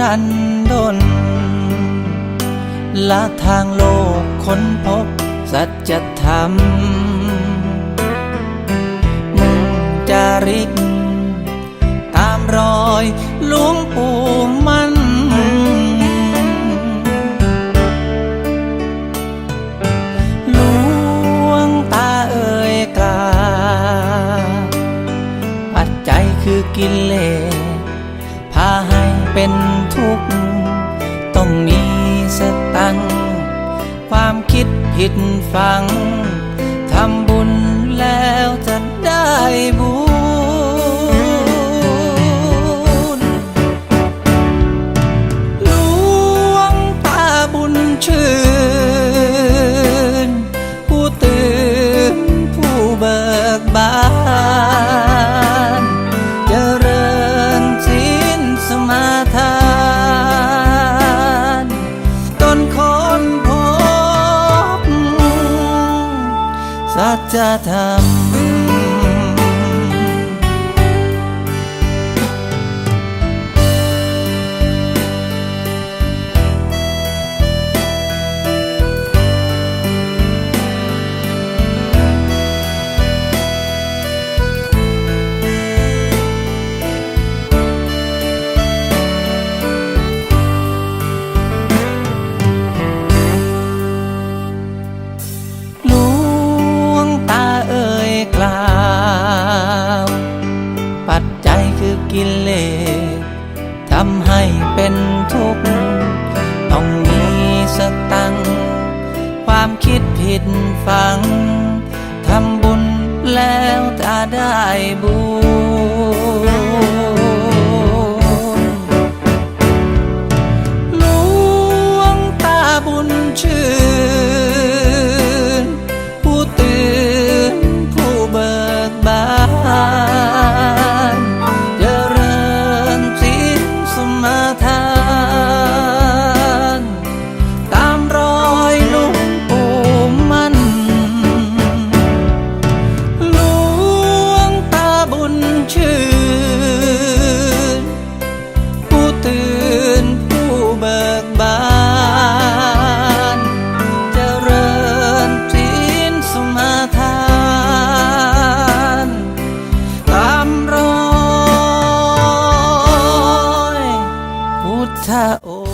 ดันดนละทางโลกค้นพบสัจธรรมมุ่งจาริก ตามรอยหลวงปู่มันหลวงตาเอ่ยกล่าปัจจัยคือกิเลสพาให้เป็น ก ต้องมีสตังความคิดผิดฟังทำบุ จะทำ เป็นทุกข์ ต้องมีสตัง ความคิดผิดฝัง ทำบุญแล้วจะได้บุญ ทธโอ